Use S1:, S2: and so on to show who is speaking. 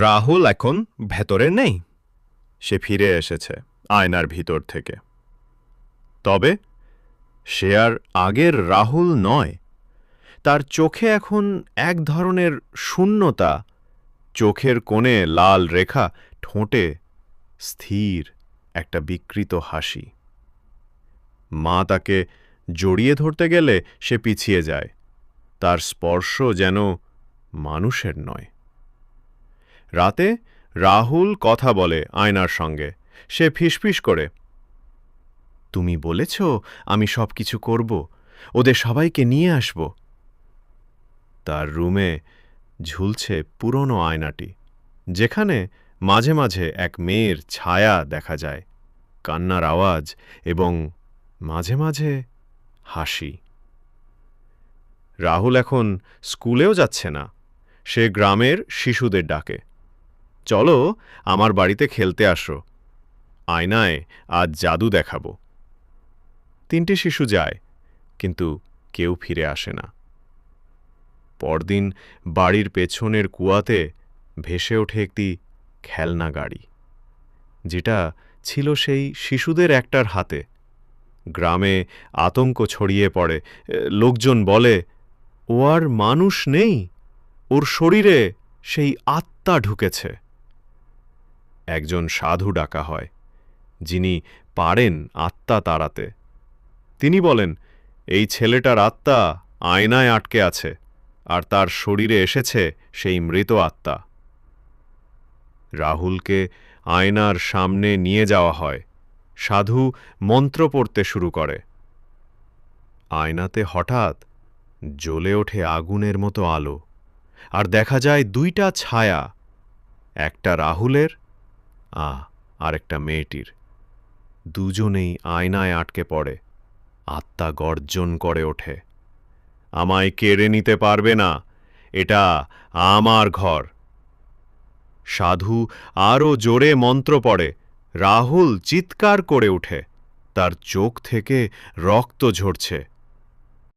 S1: রাহুল এখন ভেতরে নেই। সে ফিরে এসেছে আয়নার ভিতর থেকে। তবে সে আর আগের রাহুল নয়। তার চোখে এখন এক ধরনের শূন্যতা। চোখের কোণে লাল রেখা, ঠোঁটে স্থির একটা বিকৃত হাসি। মা তাকে জড়িয়ে ধরতে গেলে সে পিছিয়ে যায়। তার স্পর্শ যেন মানুষের নয়। রাতে রাহুল কথা বলে আয়নার সঙ্গে। সে ফিসফিস করে। তুমি বলেছ আমি সব কিছু করব। ওদের সবাইকে নিয়ে আসব। তার রুমে ঝুলছে পুরনো আয়নাটি, যেখানে মাঝে মাঝে এক মেয়ের ছায়া দেখা যায়, কান্নার আওয়াজ এবং মাঝে মাঝে হাসি। রাহুল এখন স্কুলেও যাচ্ছে না। সে গ্রামের শিশুদের ডাকে। চলো আমার বাড়িতে খেলতে আসো। আয়নায় আজ জাদু দেখাবো। তিনটি শিশু যায়, কিন্তু কেউ ফিরে আসে না। পরদিন বাড়ির পেছনের কুয়াতে ভেসে ওঠে একটি খেলনা গাড়ি, যেটা ছিল সেই শিশুদের একটার হাতে। গ্রামে আতঙ্ক ছড়িয়ে পড়ে লোকজন বলে, ও আর মানুষ নেই, ওর শরীরে সেই আত্মা ঢুকেছে। একজন সাধু ডাকা হয়, যিনি পারেন আত্মা তাড়াতে। তিনি বলেন, এই ছেলেটার আত্মা আয়নায় আটকে আছে, আর তার শরীরে এসেছে সেই মৃত আত্মা। রাহুলকে আয়নার সামনে নিয়ে যাওয়া হয়। সাধু মন্ত্র পড়তে শুরু করে। আয়নাতে হঠাৎ জ্বলে ওঠে আগুনের মতো আলো, আর দেখা যায় দুইটা ছায়া, একটা রাহুলের আ আরেকটা মেয়েটির। দুজনেই আয়নায় আটকে পড়ে। আত্মা গর্জন করে ওঠে। আমায় কেড়ে নিতে পারবে না। এটা আমার ঘর। সাধু আরও জোরে মন্ত্র পড়ে। রাহুল চিৎকার করে ওঠে। তার চোখ থেকে রক্ত ঝরছে।